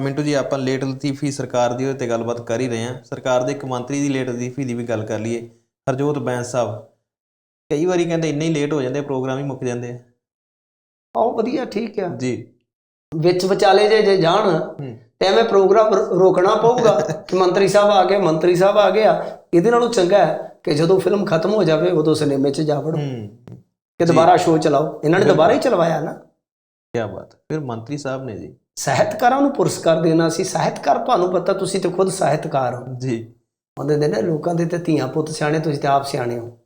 ਮਿੰਟੂ ਜੀ ਆਪਾਂ ਲੇਟ ਲਤੀਫੀ ਸਰਕਾਰ ਦੀ ਉਹਦੇ ਤੇ ਗੱਲਬਾਤ ਕਰ ਹੀ ਰਹੇ ਹਾਂ। ਸਰਕਾਰ ਦੇ ਇੱਕ ਮੰਤਰੀ ਦੀ ਲੇਟ ਲਤੀਫੀ ਦੀ ਵੀ ਗੱਲ ਕਰ ਲਈਏ। ਹਰਜੋਤ ਬੈਂਸ ਸਾਹਿਬ ਕਈ ਵਾਰੀ ਕਹਿੰਦੇ ਇੰਨੇ ਹੀ ਲੇਟ ਹੋ ਜਾਂਦੇ ਪ੍ਰੋਗਰਾਮ ਹੀ ਮੁੱਕ ਜਾਂਦੇ ਆ। ਆਓ ਵਧੀਆ ਠੀਕ ਆ। ਜੀ। ਵਿੱਚ ਵਿਚਾਲੇ ਜੇ ਜੇ ਜਾਣ ਤੇ ਐਵੇਂ ਪ੍ਰੋਗਰਾਮ ਰੋਕਣਾ ਪਊਗਾ ਕਿ ਮੰਤਰੀ ਸਾਹਿਬ ਆ ਗਏ ਮੰਤਰੀ ਸਾਹਿਬ ਆ ਗਿਆ ਇਹਦੇ ਨਾਲੋਂ ਚੰਗਾ ਹੈ ਕਿ ਜਦੋਂ ਫਿਲਮ ਖਤਮ ਹੋ ਜਾਵੇ ਉਦੋਂ ਸਿਨੇਮੇ 'ਚ ਜਾ ਵੜੋ। ਕਿ ਦੁਬਾਰਾ ਸ਼ੋਅ ਚਲਾਓ। ਇਹਨਾਂ ਨੇ ਦੁਬਾਰਾ ਹੀ ਚਲਵਾਇਆ ਨਾ। ਕੀ ਬਾਤ ਫਿਰ ਮੰਤਰੀ ਸਾਹਿਬ ਨੇ ਜੀ ਸਾਹਿਤਕਾਰਾਂ ਨੂੰ ਪੁਰਸਕਾਰ ਦੇਣਾ ਸੀ। ਸਾਹਿਤਕਾਰ ਤੁਹਾਨੂੰ ਪਤਾ ਤੁਸੀਂ ਤੇ ਖੁਦ ਸਾਹਿਤਕਾਰ ਹੋ। ਜੀ। ਉਹਦੇ ਦੇ ਨੇ ਲੋਕਾਂ ਦੇ ਤੇ ਧੀਆਂ ਪੁੱਤ ਸਿਆਣੇ ਤੁਸੀਂ ਤੇ ਆਪ ਸਿਆਣੇ ਹੋ।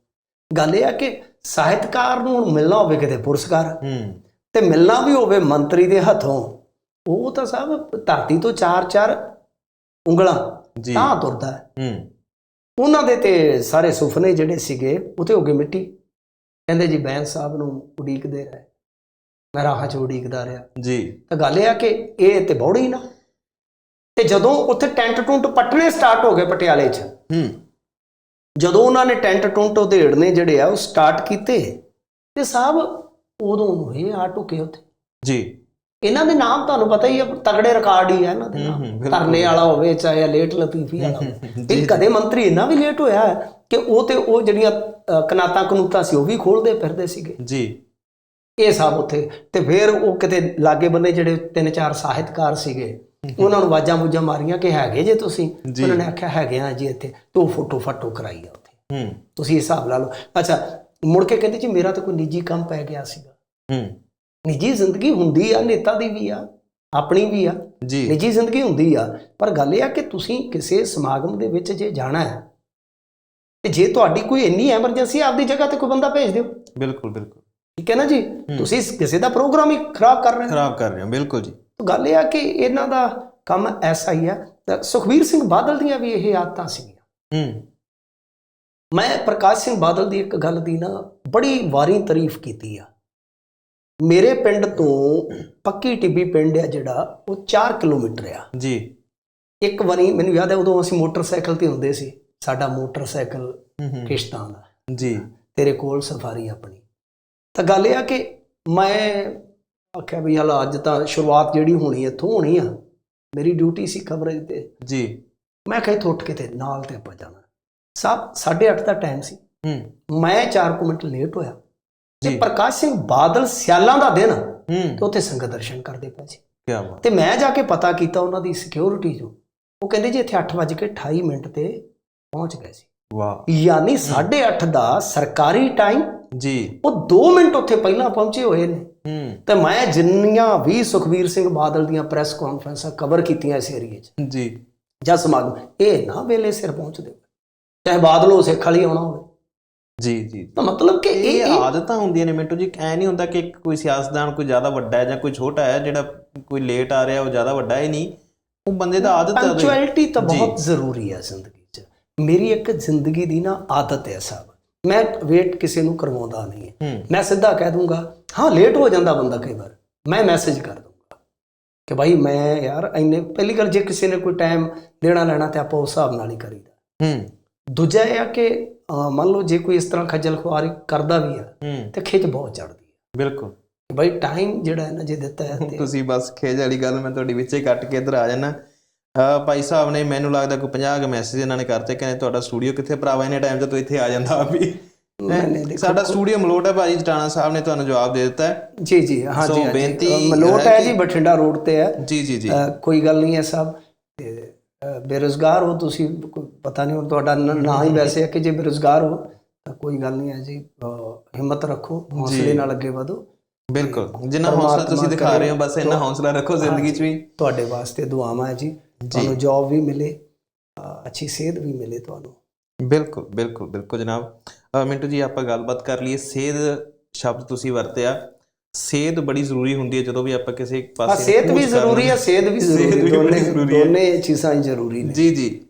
ਗੱਲ ਇਹ ਆ ਕਿ ਸਾਹਿਤਕਾਰ ਨੂੰ ਮਿਲਣਾ ਹੋਵੇ ਕਿਤੇ ਪੁਰਸਕਾਰ ਹੂੰ। ਤੇ ਮਿਲਣਾ ਵੀ ਹੋਵੇ ਮੰਤਰੀ ਦੇ ਹੱਥੋਂ ਉਹ ਤਾਂ ਸਾਹਿਬ ਧਰਤੀ ਤੋਂ ਚਾਰ ਚਾਰ ਉਂਗਲਾਂ ਜੀ। ਤਾਂ ਤੁਰਦਾ ਹੈ। ਹੂੰ। ਉਹਨਾਂ ਦੇ ਤੇ ਸਾਰੇ ਸੁਪਨੇ ਜਿਹੜੇ ਸੀਗੇ ਉਹ ਤੇ ਹੋ ਗਏ ਮਿੱਟੀ। ਕਹਿੰਦੇ ਜੀ ਬੈਂਸ ਸਾਹਿਬ ਨੂੰ ਉਡੀਕਦੇ ਰਹੇ। ਮੈਂ ਰਾਹਾਂ 'ਚ ਉਡੀਕਦਾ ਰਿਹਾ। ਜੀ। ਤਾਂ ਗੱਲ ਇਹ ਆ ਕਿ ਇਹ ਤੇ ਬੌੜੀ ਨਾ। ਤੇ ਜਦੋਂ ਉੱਥੇ ਟੈਂਟ ਟੁੰਟ ਪੱਟਣੇ ਸਟਾਰਟ ਹੋ ਗਏ ਪਟਿਆਲੇ 'ਚ ਹੂੰ। ਜਦੋਂ ਉਹਨਾਂ ਨੇ ਟੈਂਟ ਟੁੰਟ ਉਧੇੜਨੇ ਜਿਹੜੇ ਆ ਉਹ ਸਟਾਰਟ ਕੀਤੇ ਤੇ ਸਾਹਿਬ ਉਦੋਂ ਹੋਏ ਆ ਟੁਕੇ ਉੱਥੇ। ਜੀ। ਇਹਨਾਂ ਦੇ ਨਾਮ ਤੁਹਾਨੂੰ ਪਤਾ ਹੀ ਆ ਤਗੜੇ ਰਿਕਾਰਡ ਹੀ ਆ ਇਹਨਾਂ ਦੇ ਹੂੰ, ਨਾਮ। ਹੂੰ। ਧਰਨੇ ਵਾਲਾ ਹੋਵੇ ਚਾਹੇ ਲੇਟ ਲਤੀਫੀ ਵਾਲਾ ਇਹ ਕਦੇ ਮੰਤਰੀ ਇੰਨਾ ਵੀ ਲੇਟ ਹੋਇਆ ਹੈ ਕਿ ਉਹ ਤੇ ਉਹ ਜਿਹੜੀਆਂ ਕਨਾਤਾਂ ਕਨੂਤਾਂ ਸੀ ਉਹ ਵੀ ਖੋਲਦੇ ਫਿਰਦੇ ਸੀਗੇ। ਜੀ। ਇਹ ਸਭ ਉੱਥੇ। ਤੇ ਫਿਰ ਉਹ ਕਿਤੇ ਲਾਗੇ ਬੰਨੇ ਜਿਹੜੇ ਤਿੰਨ ਚਾਰ ਸਾਹਿਤਕਾਰ ਸੀਗੇ ਉਹਨਾਂ ਨੂੰ ਆਵਾਜ਼ਾਂ ਬੁੱਝਾਂ ਮਾਰੀਆਂ ਕਿ ਹੈਗੇ ਜੇ ਤੁਸੀਂ। ਉਹਨਾਂ ਨੇ ਆਖਿਆ ਹੈਗੇ ਆ ਜੀ ਇੱਥੇ। ਤੇ ਫੋਟੋ ਫਾਟੋ ਕਰਾਈ ਆ ਉੱਥੇ। ਹੂੰ। ਤੁਸੀਂ ਹਿਸਾਬ ਲਾ ਲਓ। ਅੱਛਾ ਮੁੜ ਕੇ ਕਹਿੰਦੇ ਜੀ ਮੇਰਾ ਤਾਂ ਕੋਈ ਨਿੱਜੀ ਕੰਮ ਪੈ ਗਿਆ ਸੀਗਾ। ਹੂੰ। ਨਿੱਜੀ ਜ਼ਿੰਦਗੀ ਹੁੰਦੀ ਆ ਨੇਤਾ ਦੀ ਵੀ ਆ ਆਪਣੀ ਵੀ ਆ। ਜੀ। ਨਿੱਜੀ ਜ਼ਿੰਦਗੀ ਹੁੰਦੀ ਆ। ਪਰ ਗੱਲ ਇਹ ਆ ਕਿ ਤੁਸੀਂ ਕਿਸੇ ਸਮਾਗਮ ਦੇ ਵਿੱਚ ਜੇ ਜਾਣਾ ਹੈ ਤੇ ਜੇ ਤੁਹਾਡੀ ਕੋਈ ਇੰਨੀ ਐਮਰਜੈਂਸੀ ਆਪਦੀ ਜਗ੍ਹਾ ਤੇ ਕੋਈ ਬੰਦਾ ਭੇਜ ਦਿਓ। ਬਿਲਕੁਲ ਬਿਲਕੁਲ। ਠੀਕ ਹੈ ਨਾ ਜੀ? ਤੁਸੀਂ ਕਿਸੇ ਦਾ ਪ੍ਰੋਗਰਾਮ ਹੀ ਖਰਾਬ ਕਰ ਰਹੇ ਹੋ। ਖਰਾਬ ਕਰ ਰਹੇ ਹੋ ਬਿਲਕੁਲ ਜੀ। ਤਾਂ ਗੱਲ ਇਹ ਆ ਕਿ ਇਹਨਾਂ ਦਾ ਕੰਮ ਐਸਾ ਹੀ ਆ ਤਾਂ ਸੁਖਬੀਰ ਸਿੰਘ ਬਾਦਲ ਦੀਆਂ ਵੀ ਇਹ ਆਦਤਾਂ ਸੀਗੀਆਂ। ਹੂੰ। ਮੈਂ ਪ੍ਰਕਾਸ਼ ਸਿੰਘ ਬਾਦਲ ਦੀ ਇੱਕ ਗੱਲ ਦੀ ਨਾ ਬੜੀ ਵਾਰੀ ਤਾਰੀਫ ਕੀਤੀ ਆ। ਮੇਰੇ ਪਿੰਡ ਤੋਂ ਪੱਕੀ ਟਿੱਬੀ ਪਿੰਡ ਆ ਜਿਹੜਾ ਉਹ 4 ਕਿਲੋਮੀਟਰ ਆ। ਜੀ। ਇੱਕ ਵਾਰੀ ਮੈਨੂੰ ਯਾਦ ਹੈ ਉਦੋਂ ਅਸੀਂ ਮੋਟਰਸਾਈਕਲ ਤੇ ਹੁੰਦੇ ਸੀ ਸਾਡਾ ਮੋਟਰਸਾਈਕਲ ਕਿਸ਼ਤਾਂ ਦਾ। ਜੀ। ਤੇਰੇ ਕੋਲ ਸਫਾਰੀ ਆਪਣੀ। ਤਾਂ ਗੱਲ ਇਹ ਆ ਕਿ ਮੈਂ ਆਖਿਆ ਵੀ ਹਲ ਅੱਜ ਤਾਂ ਸ਼ੁਰੂਆਤ ਜਿਹੜੀ ਹੋਣੀ ਇੱਥੋਂ ਹੋਣੀ ਆ। ਮੇਰੀ ਡਿਊਟੀ ਸੀ ਕਵਰੇਜ ਤੇ। ਜੀ। ਮੈਂ ਕਿਹਾ ਇੱਥੋਂ ਉੱਠ ਕੇ ਤੇ ਨਾਲ ਤੇ ਆਪਾਂ ਜਾਣਾ। ਸਭ 8:30 ਦਾ ਟਾਈਮ ਸੀ। ਹੂੰ। ਮੈਂ 4 ਮਿੰਟ ਲੇਟ ਹੋਇਆ। ਤੇ ਜੀ। ਪ੍ਰਕਾਸ਼ ਸਿੰਘ ਬਾਦਲ ਸਿਆਲਾਂ ਦਾ ਦਿਨ ਤੇ ਹੂੰ। ਉੱਥੇ ਸੰਗਤ ਦਰਸ਼ਨ ਕਰਦੇ ਪਏ ਸੀ। ਕੀ ਬਾਤ। ਤੇ ਮੈਂ ਜਾ ਕੇ ਪਤਾ ਕੀਤਾ ਉਹਨਾਂ ਦੀ ਸਿਕਿਉਰਿਟੀ ਜੋ ਉਹ ਕਹਿੰਦੇ ਜੀ ਇੱਥੇ 8:28 ਮਿੰਟ ਤੇ ਪਹੁੰਚ ਗਏ ਸੀ। ਵਾਹ। ਯਾਨੀ 8:30 ਦਾ ਸਰਕਾਰੀ ਟਾਈਮ ਜੀ। ਉਹ 2 ਮਿੰਟ ਉੱਥੇ ਪਹਿਲਾਂ ਪਹੁੰਚੇ ਹੋਏ ਨੇ। ਹੂੰ। ਤੇ ਮੈਂ ਜਿੰਨੀਆਂ ਵੀ ਸੁਖਵੀਰ ਸਿੰਘ ਬਾਦਲ ਦੀਆਂ ਪ੍ਰੈਸ ਕਾਨਫਰੰਸਾਂ ਕਵਰ ਕੀਤੀਆਂ ਇਸ ਏਰੀਏ 'ਚ। ਜੀ। ਜਾਂ ਸਮਾਗਮ। ਇਹ ਨਾ ਵੇਲੇ ਸਿਰ ਪਹੁੰਚਦੇ ਚਾਹੇ ਬਾਦਲੋਂ ਸਿੱਖ ਵਾਲੀ ਆਉਣਾ ਹੋਵੇ। ਜੀ ਜੀ। ਤਾਂ ਮਤਲਬ ਕਿ ਇਹ ਆਦਤਾਂ ਹੁੰਦੀਆਂ ਨੇ ਮਿੰਟੂ ਜੀ। ਐ ਨਹੀਂ ਹੁੰਦਾ ਕਿ ਕੋਈ ਸਿਆਸਤਦਾਨ ਕੋਈ ਜ਼ਿਆਦਾ ਵੱਡਾ ਹੈ ਜਾਂ ਕੋਈ ਛੋਟਾ ਹੈ ਜਿਹੜਾ ਕੋਈ ਲੇਟ ਆ ਰਿਹਾ ਉਹ ਜ਼ਿਆਦਾ ਵੱਡਾ ਹੈ ਨਹੀਂ। ਉਹ ਬੰਦੇ ਦਾ ਆਦਤ ਹੈ ਉਹਦੀ। ਪੰਕਚੁਅਲਿਟੀ ਤਾਂ। ਬਹੁਤ ਜ਼ਰੂਰੀ ਹੈ ਜ਼ਿੰਦਗੀ 'ਚ। ਮੇਰੀ ਇੱਕ ਜ਼ਿੰਦਗੀ ਦੀ ਨਾ ਆਦਤ ਹੈ ਸਾਹਿਬ ਮੈਂ ਵੇਟ ਕਿਸੇ ਨੂੰ ਕਰਵਾਉਂਦਾ ਨਹੀਂ ਮੈਂ ਸਿੱਧਾ ਕਹਿ ਦੂੰਗਾ ਹਾਂ ਲੇਟ ਹੋ ਜਾਂਦਾ ਬੰਦਾ ਕਈ ਵਾਰ। ਮੈਂ ਮੈਸੇਜ ਕਰ ਦੂੰਗਾ ਕਿ ਭਾਈ ਮੈਂ ਯਾਰ ਇੰਨੇ ਪਹਿਲੀ ਗੱਲ ਜੇ ਕਿਸੇ ਨੇ ਕੋਈ ਟਾਈਮ ਦੇਣਾ ਲੈਣਾ ਤੇ ਆਪਾਂ ਉਸ ਹਿਸਾਬ ਨਾਲ ਹੀ ਕਰੀਦਾ। ਹੂੰ। ਦੂਜਾ ਇਹ ਆ ਕਿ ਮੰਨ ਲਓ ਜੇ ਕੋਈ ਇਸ ਤਰ੍ਹਾਂ ਖੱਜਲ ਖੁਆਰੀ ਕਰਦਾ ਵੀ ਆ ਤੇ ਖਿੱਚ ਬਹੁਤ ਚੜਦੀ ਹੈ ਬਿਲਕੁਲ। ਭਾਈ ਟਾਈਮ ਜਿਹੜਾ ਹੈ ਨਾ ਜੇ ਦਿੱਤਾ ਹੈ ਤੁਸੀਂ ਬਸ ਖੇਜ ਵਾਲੀ ਗੱਲ ਮੈਂ ਤੁਹਾਡੀ ਵਿੱਚੇ ਕੱਟ ਕੇ ਇੱਧਰ ਆ ਜਾਣਾ ਭਾਈ ਸਾਹਿਬ ਨੇ ਮੈਨੂੰ ਲੱਗਦਾ ਕੋਈ 50 ਕੁ ਮੈਸੇਜ ਇਹਨਾਂ ਨੇ ਕਰਤੇ ਕਹਿੰਦੇ ਤੁਹਾਡਾ ਸਟੂਡੀਓ ਕਿੱਥੇ ਭਰਾਵਾ ਇਹਨੇ ਟਾਈਮ ਤੇ ਤੂੰ ਇੱਥੇ ਆ ਜਾਂਦਾ ਵੀ। ਸਾਡਾ ਸਟੂਡੀਓ ਮਲੋਟ ਹੈ ਭਾਜੀ ਜਟਾਣਾ ਸਾਹਿਬ ਨੇ ਤੁਹਾਨੂੰ ਜਵਾਬ ਦੇ ਦਿੱਤਾ ਹੈ। ਜੀ ਜੀ ਹਾਂ ਜੀ। ਬੇਨਤੀ ਮਲੋਟ ਹੈ ਜੀ ਬਠਿੰਡਾ ਰੋਡ ਤੇ ਹੈ। ਜੀ ਜੀ ਜੀ। ਕੋਈ ਗੱਲ ਨਹੀਂ ਹੈ ਅਹ, ਬੇਰੁਜ਼ਗਾਰ ਹੋ ਤੁਸੀਂ ਪਤਾ ਨਹੀਂ ਤੁਹਾਡਾ ਨ- ਹੀ ਵੈਸੇ ਹੈ ਕਿ ਜੇ ਬੇਰੁਜ਼ਗਾਰ ਹੋ ਤਾਂ ਕੋਈ ਗੱਲ ਨਹੀਂ ਹੈ ਜੀ। ਹਿੰਮਤ ਰੱਖੋ ਹੌਸਲੇ ਨਾਲ ਅੱਗੇ ਵਧੋ। ਬਿਲਕੁਲ। ਜਿੰਨਾ ਹੌਸਲਾ ਤੁਸੀਂ ਦਿਖਾ ਰਹੇ ਹੋ ਬਸ ਇੰਨਾ ਹੌਸਲਾ ਰੱਖੋ ਜ਼ਿੰਦਗੀ 'ਚ ਵੀ। ਤੁਹਾਡੇ ਵਾਸਤੇ ਦੁਆਵਾਂ ਹੈ ਜੀ। ਤੁਹਾਨੂੰ ਜੌਬ ਵੀ ਮਿਲੇ ਅੱਛੀ ਸਿਹਤ ਵੀ ਮਿਲੇ ਤੁਹਾਨੂੰ। ਬਿਲਕੁਲ ਬਿਲਕੁਲ ਬਿਲਕੁਲ ਜਨਾਬ। ਮਿੰਟੂ ਜੀ ਆਪਾਂ ਗੱਲਬਾਤ ਕਰ ਲਈਏ ਸੇਧ ਸ਼ਬਦ ਤੁਸੀਂ ਵਰਤਿਆ। ਸੇਧ ਬੜੀ ਜ਼ਰੂਰੀ ਹੁੰਦੀ ਹੈ ਜਦੋਂ ਵੀ ਆਪਾਂ ਕਿਸੇ ਹਾਂ ਪਾਸੇ ਸਿਹਤ ਵੀ। ਜ਼ਰੂਰੀ ਹੈ ਸਿਹਤ ਵੀ ਸਿਹਤ ਜ਼ਰੂਰੀ ਹੈ। ਦੋਨੇ ਹੈ। ਦੋਨੇ ਚੀਜ਼ਾਂ ਹੀ ਜ਼ਰੂਰੀ ਨੇ। ਜੀ ਜੀ।